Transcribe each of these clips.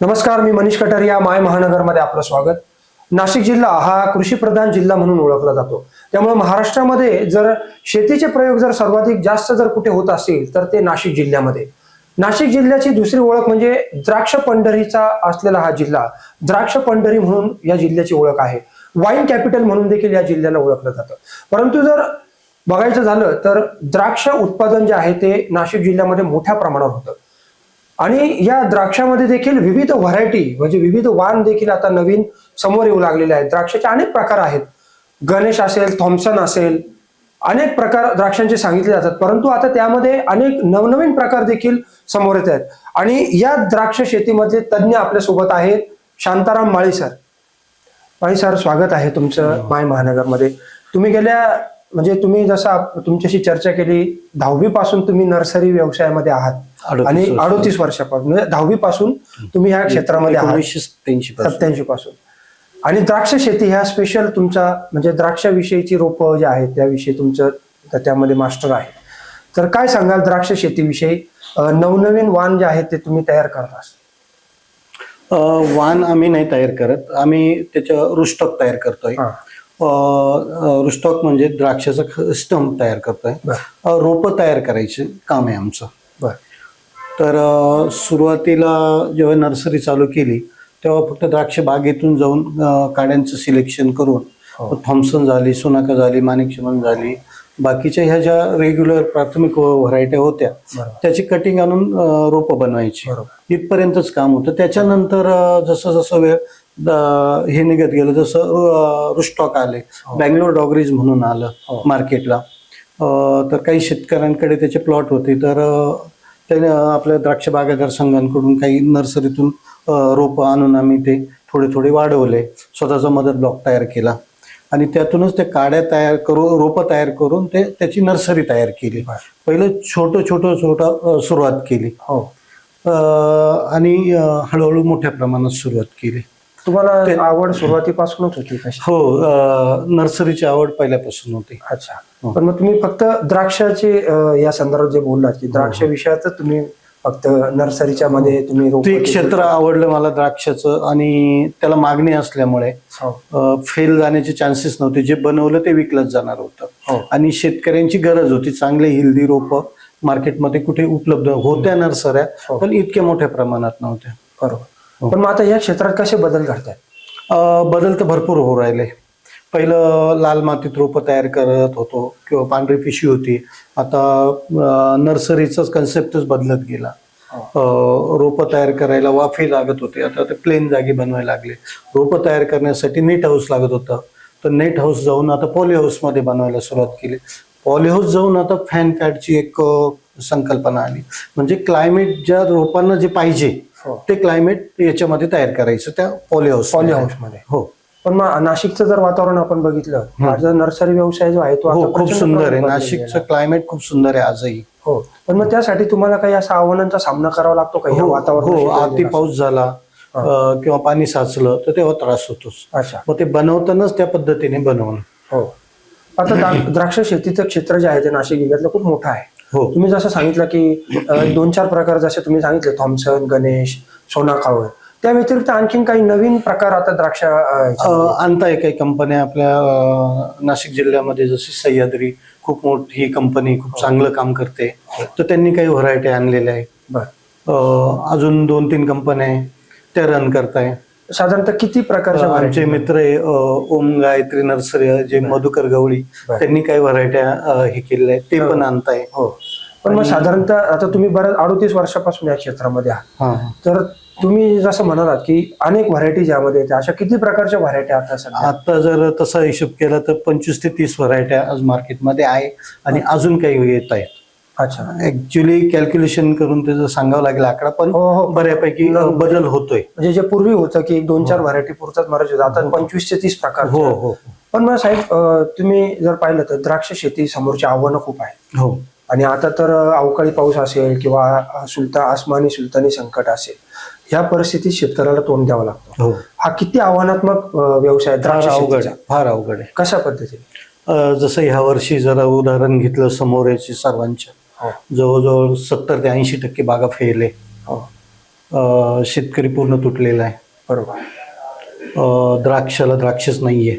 नमस्कार मी मनीष कटारिया माय महानगरमध्ये आपलं स्वागत. नाशिक जिल्हा हा कृषी प्रधान जिल्हा म्हणून ओळखला जातो. त्यामुळे महाराष्ट्रामध्ये जर शेतीचे प्रयोग जर सर्वाधिक जास्त जर कुठे होत असतील तर ते नाशिक जिल्ह्यामध्ये. नाशिक जिल्ह्याची दुसरी ओळख म्हणजे द्राक्ष पंढरीचा असलेला हा जिल्हा. द्राक्ष पंढरी म्हणून या जिल्ह्याची ओळख आहे. वाईन कॅपिटल म्हणून देखील या जिल्ह्याला ओळखलं जातं. परंतु जर बघायचं झालं तर द्राक्ष उत्पादन जे आहे ते नाशिक जिल्ह्यामध्ये मोठ्या प्रमाणावर होतं. आणि या द्राक्षामध्ये देखील विविध व्हरायटी म्हणजे विविध वाण देखील आता नवीन समोर येऊ लागलेले आहेत. द्राक्षाचे अनेक प्रकार आहेत. गणेश असेल थॉम्सन असेल अनेक प्रकार द्राक्षांचे सांगितले जातात. परंतु आता त्यामध्ये अनेक नवनवीन प्रकार देखील समोर येत आहेत. आणि या द्राक्ष शेतीमधले तज्ज्ञ आपल्यासोबत आहेत शांताराम माळी सर. माळी सर स्वागत आहे तुमचं माय महानगरमध्ये. तुम्ही गेल्या म्हणजे तुम्ही जसं तुमच्याशी चर्चा केली दहावी पासून तुम्ही नर्सरी व्यवसायामध्ये आहात. आणि. अडोतीस वर्षापासून म्हणजे दहावी पासून तुम्ही ह्या क्षेत्रामध्ये सत्याऐंशी पासून. आणि द्राक्ष शेती ह्या स्पेशल तुमचा म्हणजे द्राक्षाविषयीची रोपं जे आहेत त्याविषयी तुमचं त्या- त्यामध्ये मास्टर आहे. तर काय सांगाल द्राक्ष शेतीविषयी? नवनवीन वाण जे आहेत ते तुम्ही तयार करता वाण आम्ही नाही तयार करत. आम्ही त्याचं रुस्टॉक तयार करतोय. रुस्टॉक म्हणजे द्राक्षाचा स्टंप तयार करतोय. रोप तयार करायचे काम आहे आमचं. बर. तर सुरुवातीला जेव्हा नर्सरी चालू केली तेव्हा फक्त द्राक्ष बागेतून जाऊन काड्यांचं सिलेक्शन करून हो. थॉम्सन झाली सोनाका झाली माणिकचमन झाली बाकीच्या ह्या ज्या रेग्युलर प्राथमिक व्हरायट्या होत्या त्याची कटिंग आणून रोपं बनवायची इथपर्यंतच काम होतं त्याच्यानंतर जसं जसं वेळ हे निघत गेलं जसं रुस्टॉक आले हो. बँगलोर डॉगरीज म्हणून आलं हो. मार्केटला अं, तर काही शेतकऱ्यांकडे त्याचे प्लॉट होते तर त्याने आपल्या द्राक्ष बागायतदार संघांकडून काही नर्सरीतून रोपं आणून आम्ही ते थोडे थोडे वाढवले. स्वतःचा मदत ब्लॉक तयार केला. आणि त्यातूनच ते काड्या तयार करून रोपं तयार करून ते त्याची नर्सरी तयार केली. पहिलं छोटं छोटं छोटं सुरुवात केली. हो. आणि हळूहळू मोठ्या प्रमाणात सुरुवात केली. तुम्हाला आवड सुरुवातीपासूनच होती कशी हो नर्सरीची आवड पहिल्यापासून होती. अच्छा. हो. पण मग तुम्ही फक्त द्राक्षाचे या संदर्भात जे बोललात की द्राक्ष विषयातच तुम्ही फक्त नर्सरीच्या मध्ये तुम्ही ते क्षेत्र आवडलं मला द्राक्षाचं आणि त्याला मागणी असल्यामुळे हो. फेल जाण्याचे चान्सेस नव्हते. जे बनवलं ते विकलंच जाणार होतं. हो. आणि शेतकऱ्यांची गरज होती. चांगले हेल्दी रोपं मार्केटमध्ये कुठे उपलब्ध होत्या नर्सऱ्या हो. पण इतक्या मोठ्या प्रमाणात नव्हत्या. बरोबर. हो. पण मग आता या क्षेत्रात कसे बदल घडतात बदल तर भरपूर होऊ राहिले. पहिलं लाल मातीत रोपं तयार करत होतो किंवा पांढरी पिशवी होती. आता नर्सरीचाच कन्सेप्टच बदलत गेला. अं, रोपं तयार करायला वाफे लागत होते. आता ते प्लेन जागी बनवायला लागले. रोपं तयार करण्यासाठी नेट हाऊस लागत होतं. तर नेट हाऊस जाऊन आता पॉली हाऊसमध्ये बनवायला सुरुवात केली. पॉली हाऊस जाऊन आता फॅन पॅडची एक संकल्पना आली. म्हणजे क्लायमेट ज्या रोपांना जे पाहिजे हो. ते क्लायमेट याच्यामध्ये तयार करायचं त्या पॉली हाऊस पॉली हाऊसमध्ये. हो. पण मग नाशिकचं जर वातावरण आपण बघितलं माझा नर्सरी व्यवसाय जो आहे तो हो खूप सुंदर आहे. नाशिकचं क्लायमेट खूप सुंदर आहे आजही. हो. पण मग त्यासाठी तुम्हाला काही असा आव्हानांचा सामना करावा लागतो का? हो वातावरणाशी हो, अति? पाऊस झाला किंवा पाणी साचलं तर तेव्हा त्रास होतोच. अच्छा. मग ते बनवतानाच त्या पद्धतीने बनवणं. हो. आता द्रा- द्राक्ष शेतीचं क्षेत्र जे आहे ते नाशिक जिल्ह्यातलं खूप मोठं आहे. हो. तुम्ही जसं सांगितलं की अं, दोन चार प्रकार जसे तुम्ही सांगितले थॉम्सन गणेश सोना कावळे त्या व्यतिरिक्त आणखीन काही नवीन प्रकार आता द्राक्ष अं, ह्याच्यामध्ये? अं, आणताय काही कंपन्या आपल्या अं, नाशिक जिल्ह्यामध्ये जशी सह्याद्री खूप मोठी कंपनी खूप चांगलं काम करते. तर त्यांनी काही व्हरायटी आणलेल्या आहे बरं. अं, अजून दोन तीन कंपन्या आहे त्या रन करताय. साधारणतः किती प्रकारच्या आमचे variety? मित्र आहे अं, ओम गायत्री नर्सरी आहे, जे मधुकर गवळी बरं. त्यांनी काही व्हरायट्या हे केलेल्या आहेत ते पण आणताय. हो. पण मग साधारणतः आता तुम्ही बऱ्याच अडोतीस वर्षापासून या क्षेत्रामध्ये आहात. हा. तर तुम्ही जसं म्हणालात की अनेक व्हरायटीज यामध्ये येतात अशा किती प्रकारच्या व्हरायटी आता सध्या? आता जर तसा हिशोब केला तर पंचवीस ते तीस व्हरायट्या आज मार्केटमध्ये आहे आणि अजून काही येत आहेत. अच्छा. ऍक्च्युली कॅल्क्युलेशन करून त्याचं सांगावं लागेल आकडा पण हो हो. बऱ्यापैकी बदल होतोय. म्हणजे जे पूर्वी होतं की एक दोन चार व्हरायटी पुरतात मराठी आता पंचवीस ते तीस प्रकार हो हो. पण मग साहेब अं, तुम्ही जर पाहिलं तर द्राक्ष शेती समोरची आव्हानं खूप आहे. हो. आणि आता तर अवकाळी पाऊस असेल किंवा सुलता आसमानी सुलतानी संकट असेल ह्या परिस्थितीत शेतकऱ्याला तोंड द्यावा लागतो. हो. हा किती आव्हानात्मक अं, व्यवसाय आहे फार द्राक्ष अवघड शेतीचा? आहे फार अवघड आहे. कशा पद्धतीने? अं, जसं ह्या वर्षी जरा उदाहरण घेतलं समोर याची सर्वांच्या हो जवळजवळ सत्तर ते ऐंशी टक्के बागा फेल आहे हो शेतकरी पूर्ण तुटलेला आहे. बरोबर. द्राक्षाला द्राक्षच नाहीये.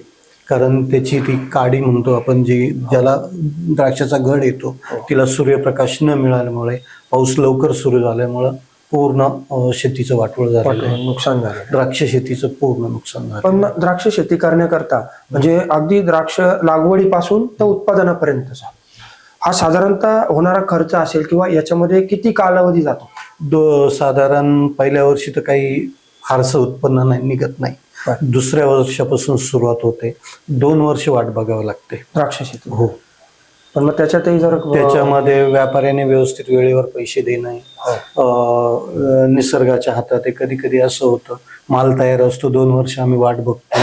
कारण त्याची ती काडी म्हणतो आपण जी ज्याला द्राक्षाचा घड येतो तिला सूर्यप्रकाश न मिळाल्यामुळे पाऊस लवकर सुरू झाल्यामुळं पूर्ण शेतीचं वाटोळ झालेलं आहे. नुकसान झालं द्राक्ष शेतीचं पूर्ण नुकसान झालं पण द्राक्ष शेती करण्याकरता म्हणजे अगदी द्राक्ष लागवडीपासून तर उत्पादनापर्यंतचा. हा साधारणतः होणारा खर्च असेल किंवा याच्यामध्ये किती कालावधी जातो? दो साधारण पहिल्या वर्षी तर काही फारसं उत्पन्न नाही निघत नाही. दुसऱ्या वर्षापासून सुरुवात होते. दोन वर्ष वाट बघावं लागते. द्राक्ष शेती हो. पण मग त्याच्यातही जर त्याच्यामध्ये व्यापाऱ्याने व्यवस्थित वेळेवर पैसे देणे हो. निसर्गाच्या हातात कधी कधी असं होतं माल तयार असतो दोन वर्ष आम्ही वाट बघतो.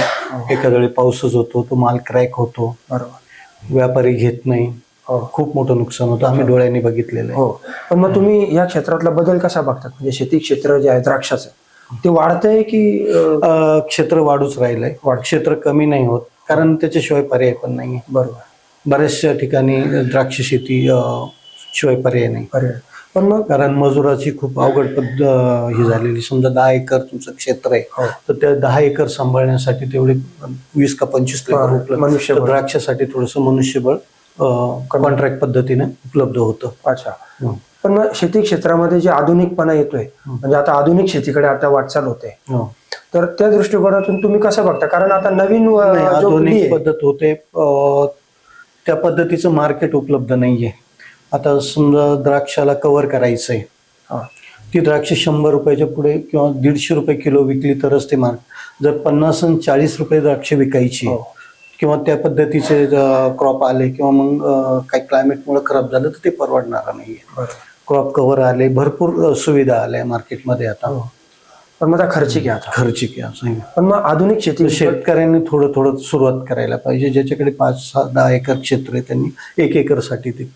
एखाद्या वेळी पाऊसच होतो तो माल क्रॅक होतो. बरोबर. व्यापारी घेत नाही. हो खूप मोठं नुकसान होतं. आम्ही डोळ्यांनी बघितलेलं आहे. हो. पण मग तुम्ही या क्षेत्रातला बदल कसा बघतात म्हणजे शेती क्षेत्र जे आहे द्राक्षाचं ते वाढतंय की क्षेत्र वाढूच राहिलंय. क्षेत्र कमी नाही होत. कारण त्याच्याशिवाय पर्याय पण नाही बरोबर. बऱ्याचशा ठिकाणी द्राक्ष शेती शिवाय पर्याय नाही. पर्याय पण मग? कारण मजुराची खूप अवघड पद्ध ही झालेली समजा दहा एकर तुमचं क्षेत्र आहे. हो. तर त्या दहा एकर सांभाळण्यासाठी तेवढे वीस का पंचवीस मनुष्यबळ. तर द्राक्षासाठी थोडंसं मनुष्यबळ कॉन्ट्रॅक्ट पद्धतीने उपलब्ध होतं. अच्छा. पण मग शेती क्षेत्रामध्ये जे आधुनिकपणा येतोय म्हणजे आता आधुनिक शेतीकडे आता वाटचाल होते. हो. तर त्या दृष्टिकोनातून तुम्ही कसं बघता? कारण आता नवीन आधुनिक पद्धत होते त्या पद्धतीचं मार्केट उपलब्ध नाहीये. आता समजा द्राक्षाला कव्हर करायचंय. हा, ती द्राक्ष शंभर रुपयाच्या पुढे किंवा दीडशे रुपये किलो विकली तरच ते मार्क जर पन्नास आणि चाळीस रुपये द्राक्ष विकायची हो. किंवा त्या पद्धतीचे क्रॉप आले किंवा मग काही क्लायमेटमुळे खराब झालं तर ते परवडणार बरोबर. क्रॉप कव्हर आले भरपूर सुविधा आल्या मार्केटमध्ये आता हो. पण मग खर्चिक आहे आता खर्चिक आहे आहे. पण मग आधुनिक शेती शेतकऱ्यांनी थोडं थोडं सुरुवात करायला पाहिजे ज्याच्याकडे पाच सहा दहा एकर क्षेत्र आहे त्यांनी एक एकरसाठी ते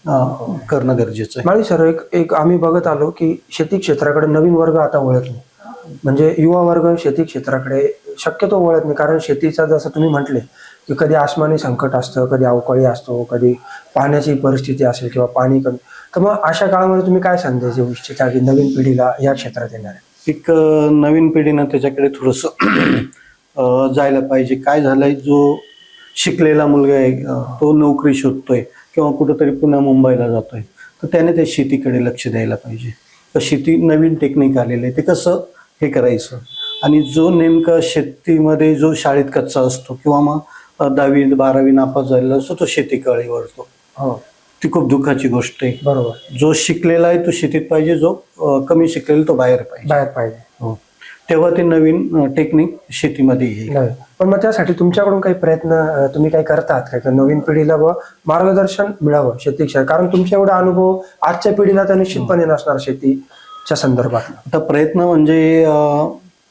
करणं गरजेचं आहे सर एक एक आम्ही बघत आलो की शेती क्षेत्राकडे नवीन वर्ग आता वळत नाही म्हणजे युवा वर्ग शेती क्षेत्राकडे शक्यतो वळत नाही. कारण शेतीचा जसं तुम्ही म्हटले की कधी आसमानी संकट असतं कधी अवकाळी असतो कधी पाण्याची परिस्थिती असेल किंवा पाणी कमी. तर मग अशा काळामध्ये तुम्ही काय संदेश देऊ इच्छिता की नवीन पिढीला या क्षेत्रात येणार आहे एक नवीन पिढीनं त्याच्याकडे थोडंसं जायला पाहिजे. काय झालंय जो शिकलेला मुलगा आहे तो नोकरी शोधतोय किंवा कुठंतरी पुन्हा मुंबईला जातोय. तर त्याने त्या शेतीकडे लक्ष द्यायला पाहिजे. तर शेती नवीन टेक्निक आलेलं आहे. ते कसं हे करायचं? आणि जो नेमका शेतीमध्ये जो शाळेत कच्चा असतो किंवा मग दहावी बारावी नापास झालेला असतो तो शेतीकडे वळतो हो. ती खूप दुःखाची गोष्ट आहे. बरोबर. जो शिकलेला आहे तो शेतीत पाहिजे जो कमी शिकलेला तो बाहेर पाहिजे. बाहेर पाहिजे. हो. तेव्हा ते नवीन टेक्निक शेतीमध्ये येईल. पण मग त्यासाठी तुमच्याकडून काही प्रयत्न तुम्ही काही करतात काय नवीन पिढीला व मार्गदर्शन मिळावं शेती क्षेत्र कारण तुमचा एवढा अनुभव आजच्या पिढीला तर निश्चितपणे नसणार शेतीच्या संदर्भात. आता प्रयत्न म्हणजे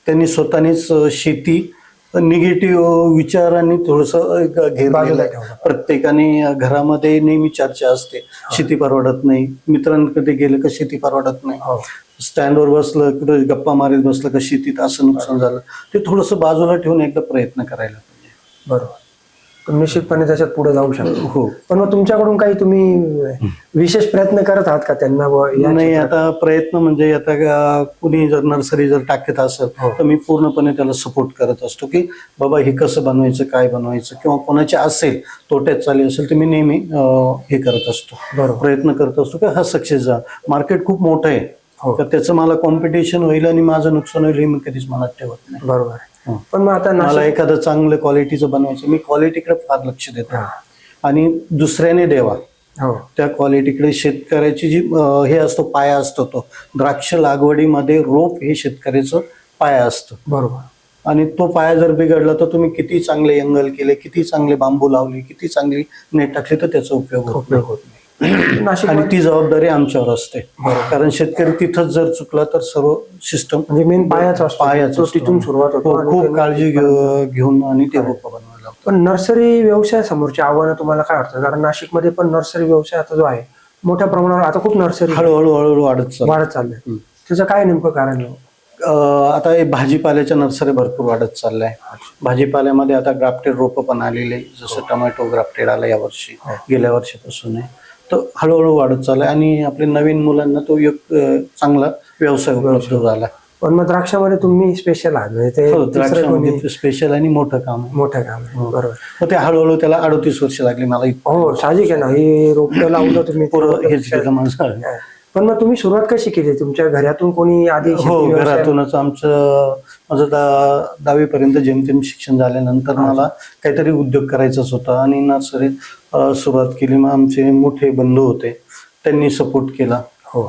त्यांनी स्वतःनीच शेती निगेटिव्ह विचारांनी थोडस. ठेवलं. प्रत्येकाने घरामध्ये नेहमी चर्चा असते. शेती परवडत नाही. मित्रांकडे गेलं का शेती परवडत नाही. हो. स्टँडवर बसलं कुठे गप्पा मारीत बसलं का शेतीत असं नुकसान झालं. ते थोडस बाजूला ठेवून एकदा प्रयत्न करायला पाहिजे. बरोबर. निश्चितपणे त्याच्यात पुढे जाऊ शकता. हो. पण मग तुमच्याकडून काही तुम्ही विशेष प्रयत्न करत आहात का त्यांना नाही? आता प्रयत्न म्हणजे आता कुणी जर नर्सरी जर टाकत असेल हो. तर मी पूर्णपणे त्याला सपोर्ट करत असतो की बाबा हे कसं बनवायचं काय बनवायचं? किंवा कोणाची असेल तोट्यात चालली असेल तर मी नेहमी हे करत असतो. बरोबर. प्रयत्न करत असतो की हा सक्सेस जा. मार्केट खूप मोठं आहे. हो. तर त्याचं मला कॉम्पिटिशन होईल आणि माझं नुकसान होईल हे मी कधीच मनात ठेवत नाही. बरोबर. हो. पण मग आता मला नाशिक एखादं चांगलं क्वालिटीचं बनवायचं मी क्वालिटीकडे फार लक्ष देतो हा. आणि दुसऱ्याने द्यावा हो. त्या क्वालिटीकडे शेतकऱ्याची जी अं, हे असतो पाया असतो तो. द्राक्ष लागवडीमध्ये रोप हे शेतकऱ्याचं पाया असतं. बरोबर. आणि तो पाया जर बिघडला तर तुम्ही किती चांगले अंगल केले किती चांगले बांबू लावले किती चांगली नेट टाकली तर त्याचा उपयोग होत उपयोग होत नाही. नाशिक आणि ती जबाबदारी आमच्यावर असते. कारण शेतकरी तिथंच जर चुकला तर सर्व सिस्टम म्हणजे मेन पायाच पायाच. तिथून सुरुवात होतो आणि खूप काळजी घेऊन आणि ते रोप बनवायला लागतं. पण नर्सरी व्यवसाय समोरची आव्हानं तुम्हाला काय वाटतं? कारण नाशिकमध्ये पण नर्सरी व्यवसाय आता जो आहे मोठ्या प्रमाणावर आता खूप नर्सरी हळूहळू हळूहळू वाढत चाललं. वाढत चाललंय त्याचं काय नेमकं कारण आता हे भाजीपाल्याच्या नर्सरी भरपूर वाढत चाललंय भाजीपाल्यामध्ये आता ग्राफ्टेड रोपं पण आलेले जसं टोमॅटो ग्राफ्टेड आलं यावर्षी हो. गेल्या वर्षीपासून आहे. तर हळूहळू वाढत चाललाय आणि आपल्या नवीन मुलांना तो एक चांगला व्यवसाय उपलब्ध झाला पण मग द्राक्षामध्ये तुम्ही स्पेशल आहात म्हणजे ते हो दुसरं कोणी द्राक्षामध्ये स्पेशल आणि मोठं काम आहे. मोठं काम आहे हो. बरोबर. मग ते हळूहळू त्याला अडतीस वर्ष लागली मला हो साहजिक आहे ना हे रोपटं लावलं तुम्ही पुरं हेच केलं माझं. पण मग तुम्ही सुरुवात कशी केली? तुमच्या घरातून कोणी आधी हो घरातूनच आमचं माझं दा दहावीपर्यंत जेमतेम शिक्षण झाल्यानंतर मला काहीतरी उद्योग करायचाच होता आणि नर्सरीत सुरुवात केली. मग आमचे मोठे बंधू होते त्यांनी सपोर्ट केला. हो.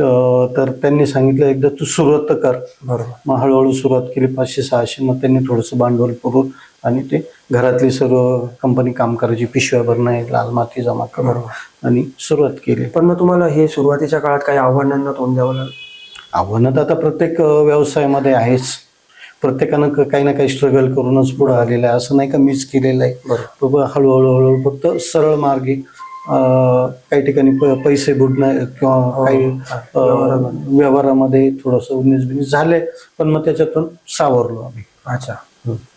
तर त्यांनी सांगितलं एकदा तू सुरुवात तर कर. बरोबर. मग हळूहळू सुरुवात केली पाचशे सहाशे. मग त्यांनी थोडंसं भांडवल पुरवून आणि ते घरातली सर्व कंपनी काम करायची पिशव्या भरणं लाल माती जमा करणं आणि सुरुवात केली. पण मग तुम्हाला हे सुरुवातीच्या काळात काही आव्हानांना तोंड द्यावं लागलं? आव्हानं तर आता प्रत्येक व्यवसायामध्ये आहेच. प्रत्येकानं क- काही ना काही स्ट्रगल करूनच पुढे आलेलं आहे. असं नाही का मीच केलेलं आहे. बरोबर. तो ब- हळूहळू हळूहळू फक्त सरळ मार्गे काही ठिकाणी प- पैसे बुडणं किंवा काही अं, व्यवहारामध्ये. थोडस उन्नीस बिनीस झाले पण मग त्याच्यातून सावरलो आम्ही. अच्छा.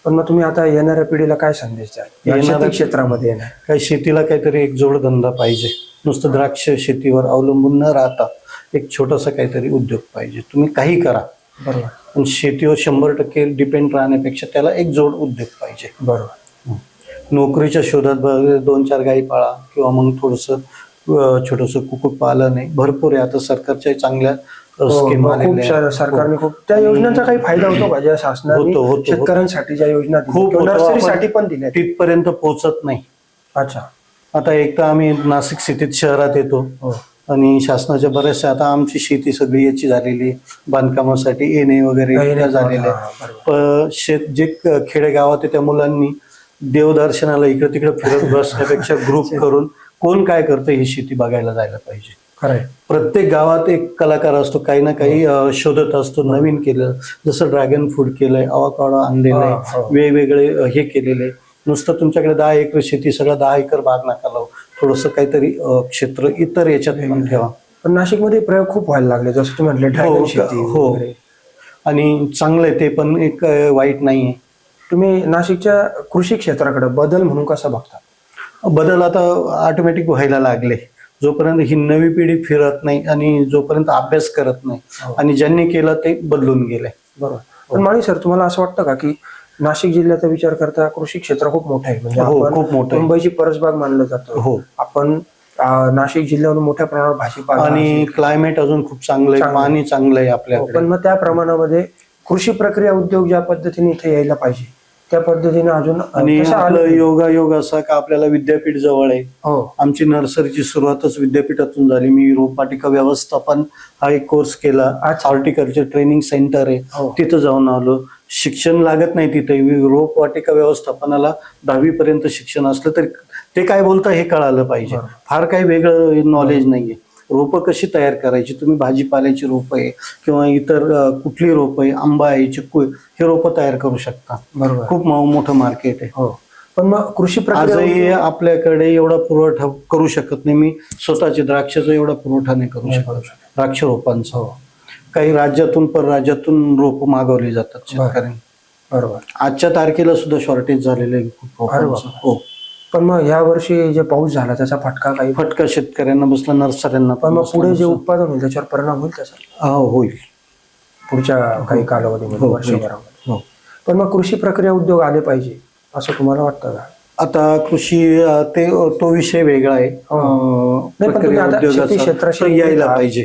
पण मग तुम्ही आता येणाऱ्या पिढीला काय संदेश द्याल? येणाऱ्या- क्षेत्रामध्ये येणार. काही शेतीला काहीतरी एक जोडधंदा पाहिजे. नुसतं द्राक्ष शेतीवर अवलंबून न राहता एक छोटासा काहीतरी उद्योग पाहिजे. तुम्ही काही करा. बरोबर. पण शेतीवर शंभर टक्के डिपेंड राहण्यापेक्षा त्याला एक जोड उद्योग पाहिजे. बरोबर. नोकरीच्या शोधात दोन चार गाई पाळा किंवा मग थोडस छोटस कुकुट पालन आहे भरपूर आहे. आता सरकारच्या चांगल्या स्कीम हो, आहेत. सार- सरकारने खूप त्या योजनांचा काही फायदा होतो का? ज्या शासनाने. शेतकऱ्यांसाठी ज्या योजना खूप. नर्सरीसाठी पण दिल्या तिथपर्यंत पोहोचत नाही. अच्छा. आता एक तर आम्ही नाशिक सिटीत शहरात येतो हो. आणि शासनाच्या बऱ्याचशा आता आमची शेती सगळी याची झालेली. बांधकामासाठी येणे वगैरे झालेले हा, शेत जे खेडेगावात त्या मुलांनी देवदर्शनाला इकडे तिकडे फिरत बसण्यापेक्षा ग्रुप करून कोण काय करतं ही शेती बघायला जायला पाहिजे. खरंय प्रत्येक गावात एक कलाकार असतो काही ना काही शोधत असतो नवीन केलं. जसं ड्रॅगन फ्रूट केलंय अवाकाडो आणलेलं हा, आहे हा. वेगवेगळे अं, हे केलेले. नुसतं तुमच्याकडे दहा एकर शेती सगळं दहा एकर बाग नका लावू. थोडस काहीतरी क्षेत्र इतर याच्यात पण ठेवा. पण नाशिकमध्ये प्रयोग खूप व्हायला लागले जसं तुम्ही म्हटले ड्रॅगन हो, शेती हो. आणि चांगलं आहे ते पण एक वाईट नाहीये. तुम्ही नाशिकच्या कृषी क्षेत्राकडे बदल म्हणून कसा बघता? बदल आता ऑटोमॅटिक व्हायला लागले. जोपर्यंत ही नवी पिढी फिरत नाही आणि जोपर्यंत अभ्यास करत नाही हो. आणि ज्यांनी केलं ते बदलून गेले. बरोबर. पण माळी सर तुम्हाला असं वाटतं का की नाशिक जिल्ह्याचा विचार करता कृषी क्षेत्र खूप मोठं आहे? म्हणजे हो, खूप मोठं. मुंबईची परसबाग मानलं जातं. हो. आपण नाशिक जिल्ह्यावरून मोठ्या प्रमाणावर भाजीपाला आणि क्लायमेट अजून खूप चांगलं आहे. पाणी चांगलं आहे हो, आपल्याकडे पण मग त्या प्रमाणामध्ये कृषी प्रक्रिया उद्योग ज्या पद्धतीने इथे यायला पाहिजे त्या पद्धतीने अजून आणि आलं आपलं नाही. योगा योग असा का आपल्याला विद्यापीठ जवळ आहे? हो. आमची नर्सरीची सुरुवातच विद्यापीठातून झाली. मी रोपवाटिका व्यवस्थापन हा एक कोर्स केला. अच्छा. हॉर्टिकल्चर ट्रेनिंग सेंटर आहे. हो. तिथं जाऊन आलो. शिक्षण लागत नाही तिथे. रोपवाटिका व्यवस्थापनाला दहावी पर्यंत शिक्षण असलं तरी ते काय बोलता हे कळालं पाहिजे. फार काही वेगळं नॉलेज नाहीये. रोपं कशी तयार करायची? तुम्ही भाजीपाल्याची रोपं आहे किंवा इतर कुठली रोपं आहे? आंबा आहे चिक्कू हे रोपं तयार करू शकता. बरोबर. खूप मोठं मार्केट आहे. हो. पण मग कृषी आजही उद्योग- आपल्याकडे एवढा पुरवठा करू शकत नाही. मी स्वतःचे द्राक्षाचा एवढा पुरवठा नाही करू शकत. द्राक्ष रोपांचा हो. काही राज्यातून परराज्यातून रोप मागवली जातात शेतकऱ्यांनी. बरोबर. आजच्या तारखेला सुद्धा शॉर्टेज झालेलं आहे खूप. हो. पण मग या वर्षी जे पाऊस झाला त्याचा फटका काही फटका शेतकऱ्यांना बसला नर्सऱ्यांना पण मग पुढे जे. उत्पादन होईल त्याच्यावर परिणाम होईल त्याचा? हा, होईल. पुढच्या काही कालावधीमध्ये हो, वर्षभरामध्ये. हो. पण मग कृषी प्रक्रिया उद्योग आले पाहिजे असं तुम्हाला वाटतं का? आता कृषी ते तो विषय वेगळा आहे. हो. क्षेत्राशी यायला. पाहिजे.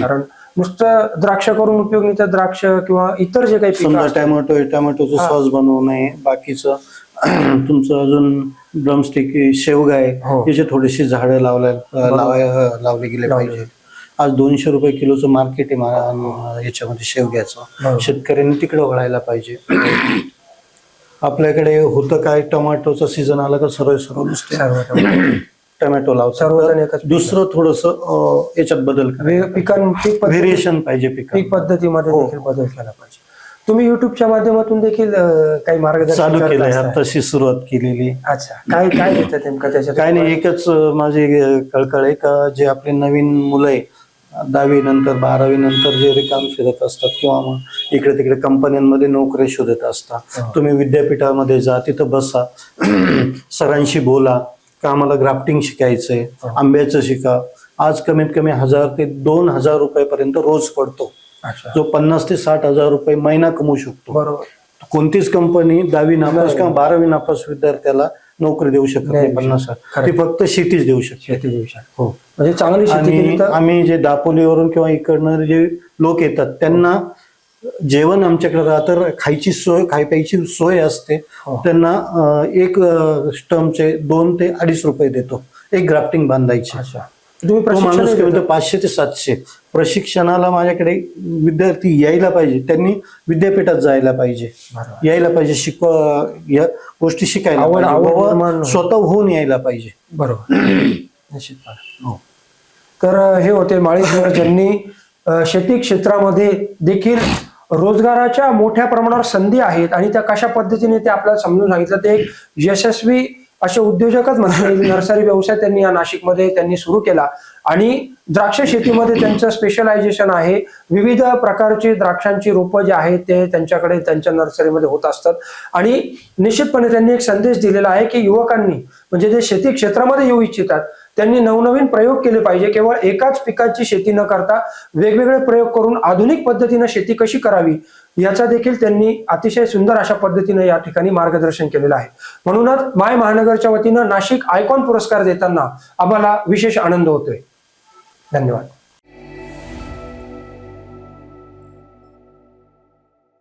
कारण नुसतं द्राक्ष करून उपयोग नाही तर द्राक्ष किंवा इतर जे काही टॅमॅटो टॅमॅटोचं. सॉस बनवणे बाकीचं तुमचं अजून ड्रमस्टिक शेवगा आहे हो. याचे थोडीशी झाडं लावल्या. लावाय लावले गेले लावले. पाहिजे आज दोनशे रुपये किलोचं मार्केट आहे याच्यामध्ये शेवग्याचं. शेतकऱ्यांनी तिकडे वळायला पाहिजे आपल्याकडे होतं काय टोमॅटोचा सीझन आला का सरळ सरळ नुसते सर्व टोमॅटो लावतात दुसरं थोडस याच्यात बदल वे- पिकां पीक पद्धती- व्हेरिएशन पाहिजे पिका पद्धतीमध्ये हो. बदल केला पाहिजे तुम्ही युट्यूबच्या माध्यमातून देखील अं, काही मार्गदर्शन चालू करत केलंय. तशी सुरुवात केलेली. अच्छा. काय काय देतात नेमकं त्याच्यात? काय नाही एकच अं, माझी अं, कळकळ आहे का जे आपले नवीन मुलं आहे दहावी नंतर बारावी नंतर जे रिकाम फिरत असतात किंवा मग इकडे तिकडे कंपन्यांमध्ये नोकरी शोधत असतात. हो. तुम्ही विद्यापीठामध्ये जा तिथं बसा. सरांशी बोला. का आम्हाला ग्राफ्टिंग शिकायचंय. हो. आंब्याचं शिका. आज कमीत कमी हजार ते दोन हजार रुपयापर्यंत रोज पडतो. जो पन्नास ते साठ हजार रुपये महिना कमवू शकतो. बरोबर. कोणतीच कंपनी दहावी नापास किंवा बारावी नापास विद्यार्थ्याला नोकरी देऊ शकत नाही देऊ पन्नास शकत. ती फक्त शेतीच देऊ शकते. शेती दिवसा हो. म्हणजे चांगली शेती आम्ही जे दापोलीवरून किंवा इकडनं जे लोक येतात त्यांना जेवण आमच्याकडे राहतं खायची सोय खाय प्यायची सोय असते. हो. त्यांना एक स्टमचे दोन ते अडीच रुपये देतो. एक ग्राफ्टिंग बांधायची. तुम्ही माणूस देता? कमीत पाचशे ते सातशे प्रशिक्षणाला माझ्याकडे विद्यार्थी यायला पाहिजे त्यांनी विद्यापीठात जायला पाहिजे. यायला पाहिजे शिकवा या गोष्टी शिकायला पाहिजे. स्वतः होऊन यायला पाहिजे बरोबर निश्चितपणे हो. तर हे होते माळीश्वर ज्यांनी शेती क्षेत्रामध्ये देखील रोजगाराच्या मोठ्या प्रमाणावर संधी आहेत आणि त्या कशा पद्धतीने ते आपल्याला समजून सांगितलं ते एक यशस्वी असे उद्योजकच म्हणता येईल नर्सरी व्यवसाय त्यांनी या नाशिकमध्ये त्यांनी सुरू केला. आणि द्राक्ष शेतीमध्ये त्यांचं स्पेशलायझेशन आहे. विविध प्रकारची द्राक्षांची रोपं जे आहेत ते त्यांच्याकडे त्यांच्या नर्सरीमध्ये होत असतात. आणि निश्चितपणे त्यांनी एक संदेश दिलेला आहे की युवकांनी म्हणजे जे शेती क्षेत्रामध्ये येऊ इच्छितात त्यांनी नवनवीन प्रयोग केले पाहिजे. केवळ एकाच पिकाची शेती न करता वेगवेगळे प्रयोग करून आधुनिक पद्धतीनं शेती कशी करावी? याचा देखील त्यांनी अतिशय सुंदर अशा पद्धतीनं या ठिकाणी मार्गदर्शन केलेलं आहे. म्हणूनच माय महानगरच्या वतीनं नाशिक आयकॉन पुरस्कार देताना आम्हाला विशेष आनंद होतोय. धन्यवाद.